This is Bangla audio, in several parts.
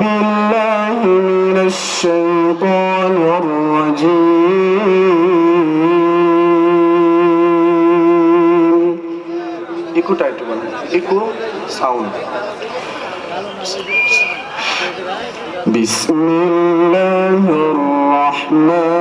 بالله من الشيطان الرجيم ইকুটা একটু বলেন ইকু সাউন্ড بسم الله الرحمن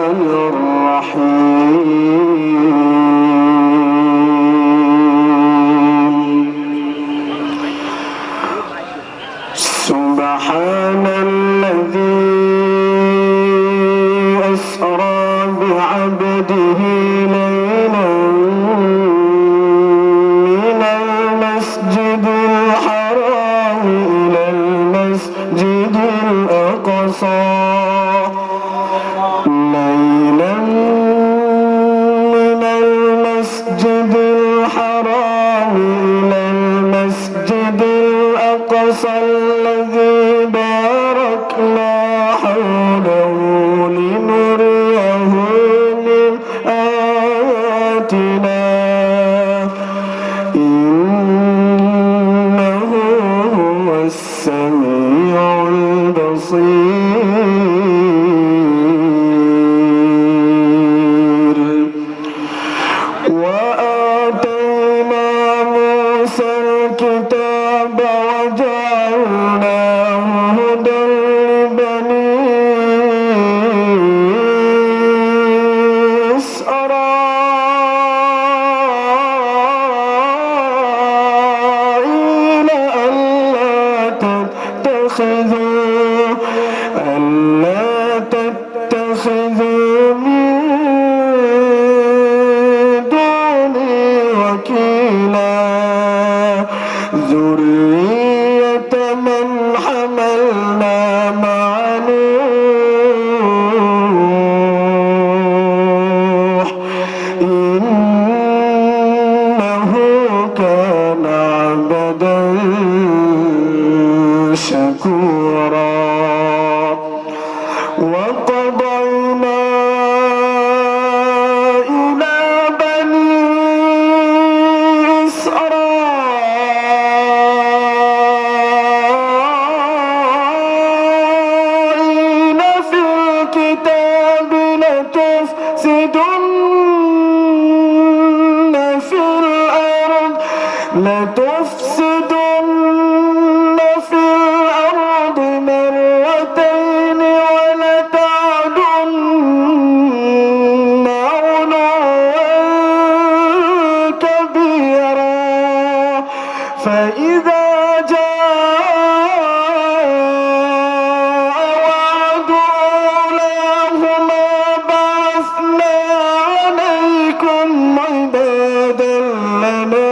وكيلا زر لتفسدن في الأرض مرتين ولتعدن علوا كبيرا. فإذا عبادا لنا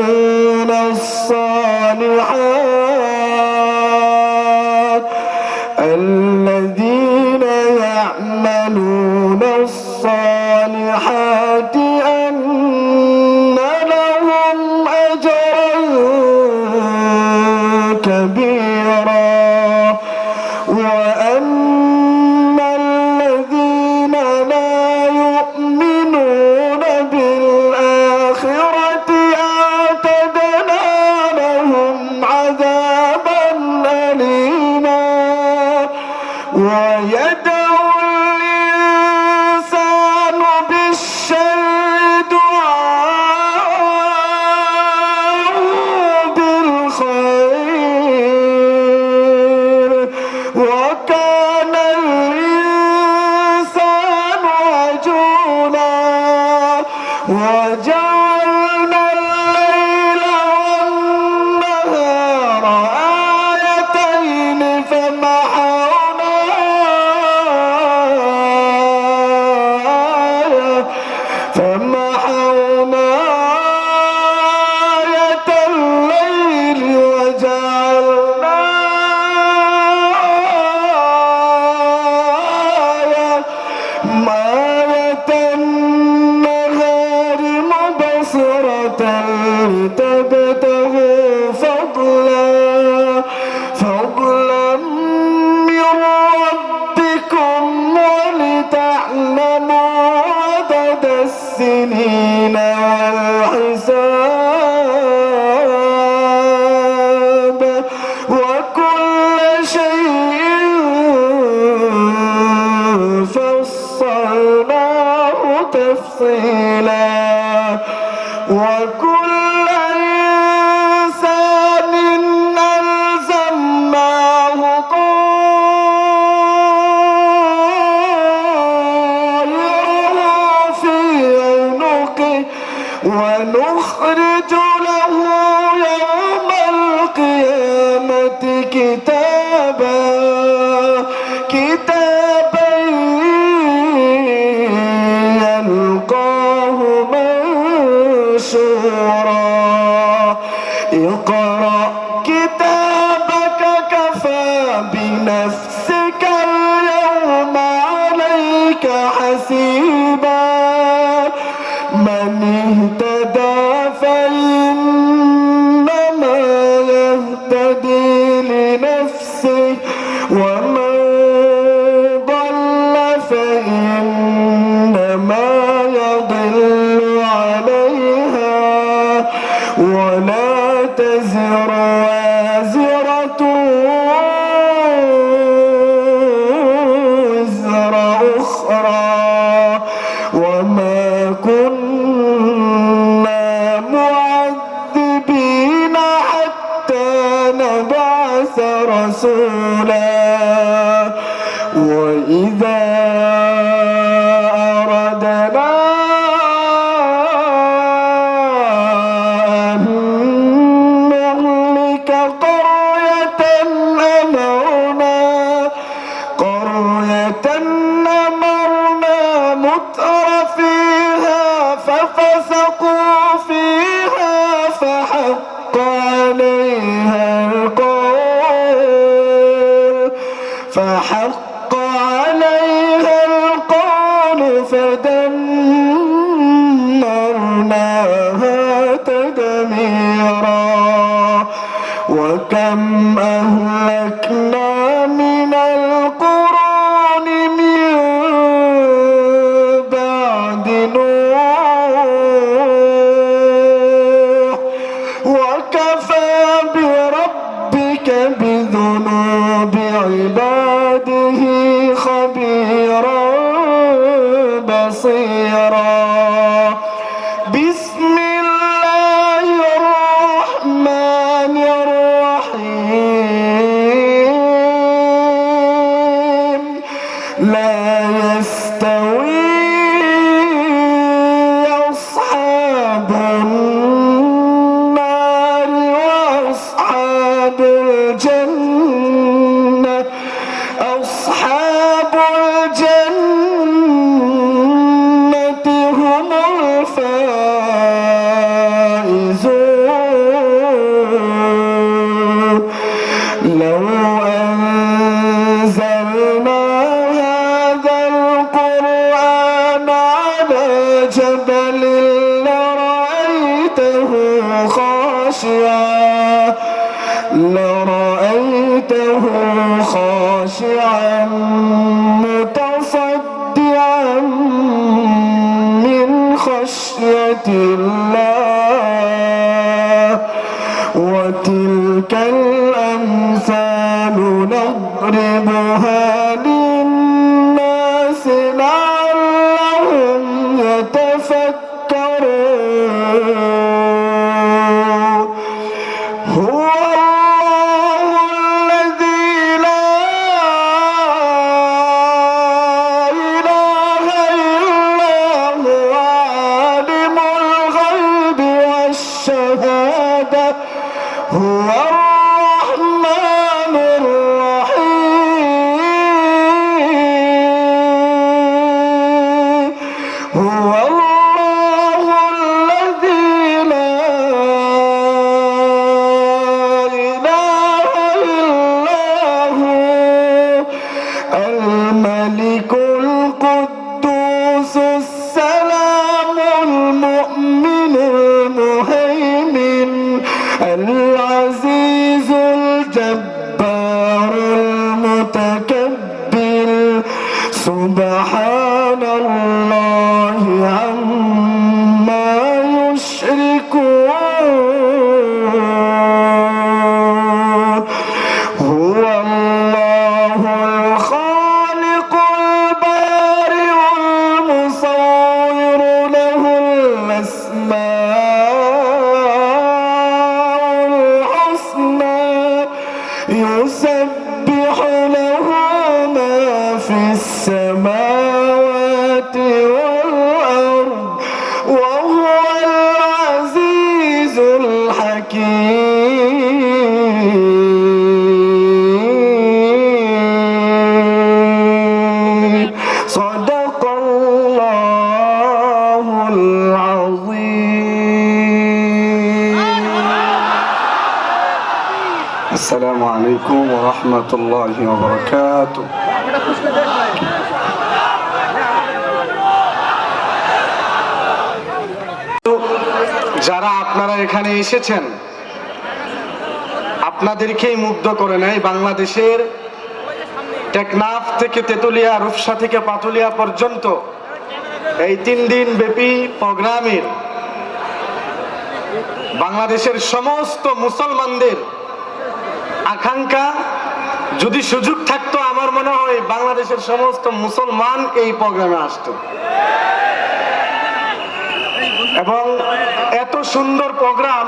وتعملون الصالحات. فصلناه تفصيلا. وكل left. فحق عليها القول فدمرناها تدميرا. وكم أهلك Hello Alpha. ورحمة الله وبركاته যারা আপনারা এখানে এসেছেন আপনাদেরকেই মুগ্ধ করে নেয় বাংলাদেশের টেকনাফ থেকে তেতুলিয়া রূপসা থেকে পাতুলিয়া পর্যন্ত এই তিন দিন ব্যাপী প্রোগ্রামের বাংলাদেশের সমস্ত মুসলমানদের আকাঙ্ক্ষা যদি সুযোগ থাকতো, আমার মনে হয় বাংলাদেশের সমস্ত মুসলমান এই প্রোগ্রামে আসতো। এবং এত সুন্দর প্রোগ্রাম,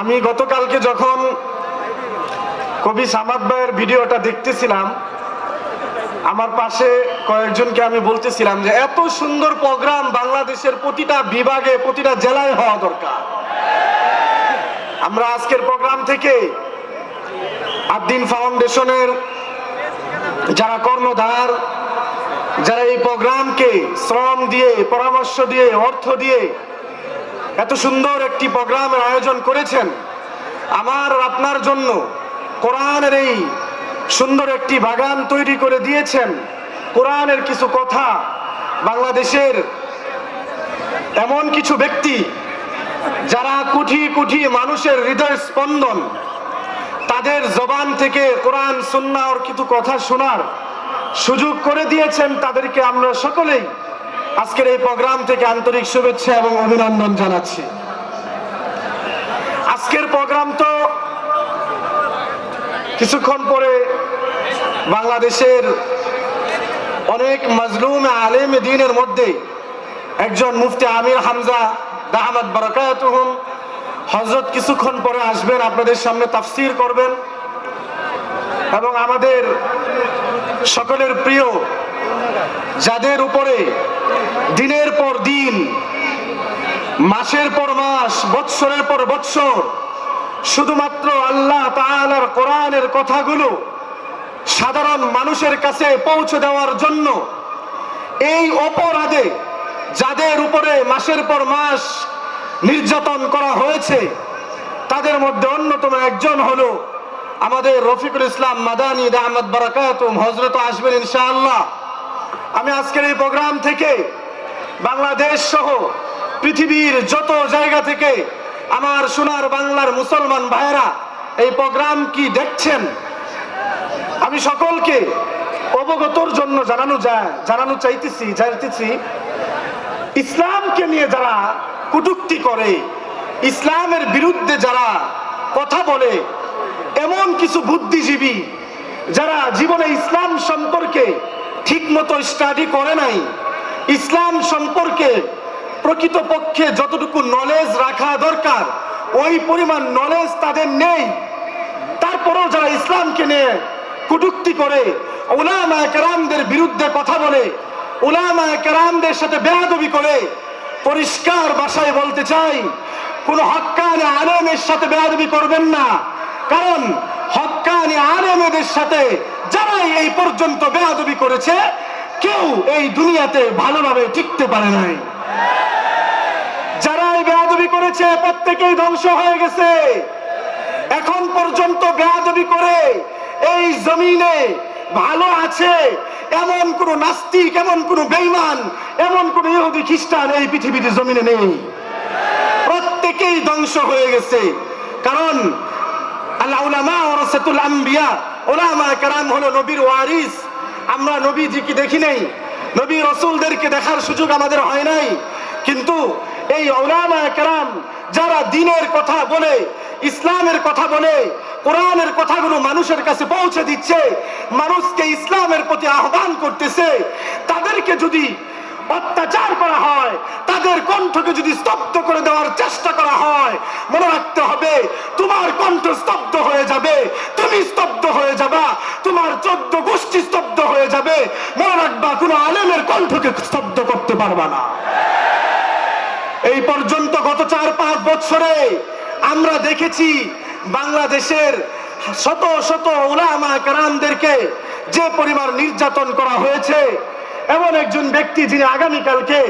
আমি গতকালকে যখন কবি সামাদ ভাইয়ের ভিডিওটা দেখতেছিলাম, আমার পাশে কয়েকজনকে আমি বলতেছিলাম যে, এত সুন্দর প্রোগ্রাম বাংলাদেশের প্রতিটা বিভাগে, প্রতিটা জেলায় হওয়া দরকার। আমরা আজকের প্রোগ্রাম থেকে আদ্দিন ফাউন্ডেশনের যারা কর্ণধার, যারা এই প্রোগ্রামকে শ্রম দিয়ে, পরামর্শ দিয়ে, অর্থ দিয়ে এত সুন্দর একটি প্রোগ্রামের আয়োজন করেছেন, আমার আপনার জন্য কোরআনের এই সুন্দর একটি বাগান তৈরি করে দিয়েছেন। কোরআনের কিছু কথা, বাংলাদেশের এমন কিছু ব্যক্তি যারা কুঠি কুঠি মানুষের হৃদয় স্পন্দন তাদের জবান থেকে কোরআন সুন্নাহর কিছু কথা শোনার সুযোগ করে দিয়েছেন তাদেরকে আমরা সকলেই। আজকের এই প্রোগ্রাম থেকে আন্তরিক শুভেচ্ছা এবং অভিনন্দন জানাচ্ছি। আজকের প্রোগ্রাম তো কিছুক্ষণ পরে বাংলাদেশের অনেক মজলুম আলেম দিনের মধ্যে একজন মুফতি আমির হামজা দাহমদ বরকাতুহম হজরত কিছুক্ষণ পরে আসবেন, আপনাদের সামনে তাফসির করবেন। এবং আমাদের সকলের প্রিয়, যাদের উপরে দিনের পর দিন, মাসের পর মাস, বৎসরের পর বৎসর, শুধুমাত্র আল্লাহ তাআলার কোরআনের কথাগুলো সাধারণ মানুষের কাছে পৌঁছে দেওয়ার জন্য, এই অপরাধে যাদের উপরে মাসের পর মাস নির্যাতন করা হয়েছে। তাদের মধ্যে অন্যতম একজন হলো আমাদের রফিকুল ইসলাম মাদানি আহমদ বারাকাত হজরত আসবেন ইনশাআল্লাহ। আমি আজকের এই প্রোগ্রাম থেকে বাংলাদেশ সহ পৃথিবীর যত জায়গা থেকে আমার সোনার বাংলার মুসলমান ভাইয়েরা এই প্রোগ্রাম কি দেখছেন, আমি সকলকে অবগতর জন্য জানানো যায়, জানানো চাইতেছি চাইতেছি, ইসলামকে নিয়ে যারা কুটুক্তি করে ইসলামের বিরুদ্ধে যারা কথা বলে, এমন কিছু বুদ্ধিজীবী যারা জীবনে ইসলাম সম্পর্কে ঠিকমতো স্টাডি করে নাই, ইসলাম সম্পর্কে প্রকৃতপক্ষে যতটুকু নলেজ রাখা দরকার, ওই পরিমাণ নলেজ তাদের নেই। তারপরেও যারা ইসলামকে নিয়ে কুটুক্তি করে ওলামা কেরামদের বিরুদ্ধে কথা বলে ওলামা কেরামদের সাথে বেয়াদবি করে পরিষ্কার ভাষায় বলতে চাই, কোন হক্কানি আলেমের সাথে বেয়াদবি করবেন না। কারণ হক্কানি আলেমেদের সাথে যারাই এই পর্যন্ত বেয়াদবি করেছে, কেউ এই দুনিয়াতে ভালোভাবে টিকতে পারে নাই। যারা এই বেয়াদবি করেছে, প্রত্যেকেই ধ্বংস হয়ে গেছে। এখন পর্যন্ত বেয়াদবি করে এই জমিনে ভালো আছে। এমন কোন নাস্তিক, এমন কোন বেইমান এমন কোন ইহুদি, খ্রিস্টান এই পৃথিবীতে জমিনে নেই। প্রত্যেকেই ধ্বংস হয়ে গেছে। কারণ আল্লাহ নবীর ওয়ারিস। আমরা নবী রসুলদেরকে দেখার সুযোগ আমাদের হয় নাই। কিন্তু এই যারা দিনের কথা বলে, ইসলামের কথা বলে কোরআনের কথাগুলো মানুষের কাছে পৌঁছে দিচ্ছে, মানুষকে ইসলামের প্রতি আহ্বান করতেছে। তাদেরকে যদি অত্যাচার করা হয়, তাদের কণ্ঠকে যদি স্তব্ধ করে দেওয়ার চেষ্টা করা হয়, মনে রাখতে হবে, তোমার কণ্ঠ স্তব্ধ হয়ে যাবে, তুমি স্তব্ধ হয়ে যাবা, তোমার চোদ্দ গোষ্ঠী স্তব্ধ হয়ে যাবে। মনে রাখবা, কোনো আলেমের কণ্ঠকে স্তব্ধ করতে পারবা না। এই পর্যন্ত গত চার পাঁচ বছরে আমরা দেখেছি বাংলাদেশের শত শত উলামা কারামদেরকে যে পরিমাণ নির্যাতন করা হয়েছে, এমন একজন ব্যক্তি যিনি আগামীকালকে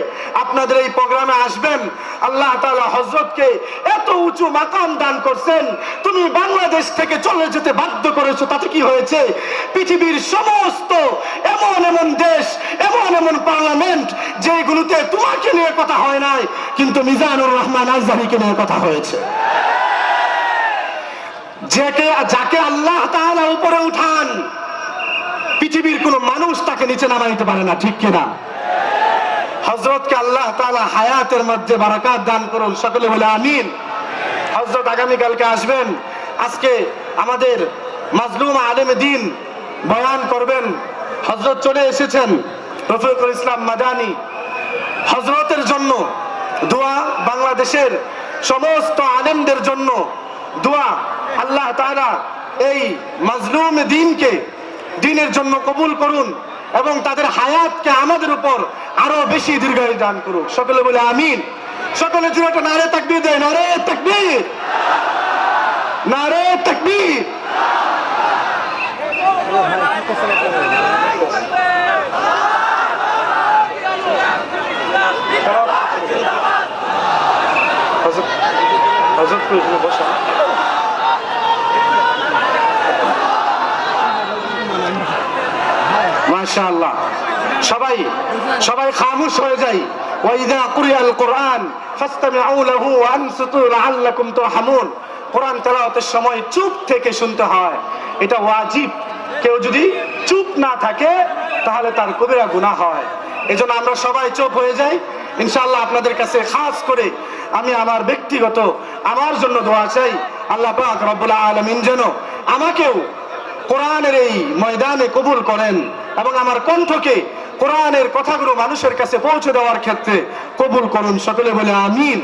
আপনাদের এই প্রোগ্রামে আসবেন, আল্লাহ তাআলা হজরতকে এত উঁচু মাকাম দান করছেন, তুমি বাংলাদেশ থেকে চলে যেতে বাধ্য করেছ, তাতে কি হয়েছে? পৃথিবীর সমস্ত এমন এমন দেশ, এমন এমন পার্লামেন্ট, যেগুলোতে তোমাকে নিয়ে কথা হয় নাই, কিন্তু মিজানুর রহমান আজহারিকে নিয়ে কথা হয়েছে। যাকে যাকে আল্লাহ তাআলা উপরে উঠান, পৃথিবীর কোন মানুষ তাকে নিচে নামাইতে পারে না, ঠিক কিনা? হজরতকে আল্লাহ তাআলা হায়াতের মধ্যে বারাকাত দান করুন, সকলে বলে আমিন। হজরত আগামীকালকে আসবেন, আজকে আমাদের মাজলুম আলেম দিন বয়ান করবেন। হজরত চলে এসেছেন, রফিকুল ইসলাম মাদানি। হজরতের জন্য দোয়া বাংলাদেশের সমস্ত আলেমদের জন্য দোয়া আল্লাহ তাআলা এই মাজলুম দিনকে দিনের জন্য কবুল করুন এবং তাদের হায়াতকে আমাদের উপর আরও বেশি দীর্ঘায়ু দান করুন সকলে বলে আমিন। সকলে জুড়ে নারে তাকবীর দেয় নারে তাকবীর। নারে হযরত হযরত কই বসা মাশাআল্লাহ সবাই সবাই খামোশ হয়ে যাই। ওয়াইদা কুরিয়াল কোরআন, ফাসতামিউ লাহু ওয়া আনসিতু লাআল্লাকুম তুরহামুন। কোরআন তেলাওয়াতের সময় চুপ থেকে শুনতে হয়। এটা ওয়াজিব। কেউ যদি চুপ না থাকে, তাহলে তার কবিরা গুনাহ হয়। এজন্য আমরা সবাই চুপ হয়ে যাই। ইনশাআল্লাহ আপনাদের কাছে খাস করে আমি আমার ব্যক্তিগত, আমার জন্য দোয়া চাই। আল্লাহ পাক রব্বুল আলামিন যেন আমাকেও কোরআনের এই ময়দানে কবুল করেন। এবং আমার কণ্ঠকে কোরআনের কথাগুলো মানুষের কাছে পৌঁছে দেওয়ার ক্ষেত্রে কবুল করুন। সকলে বলে আমিন।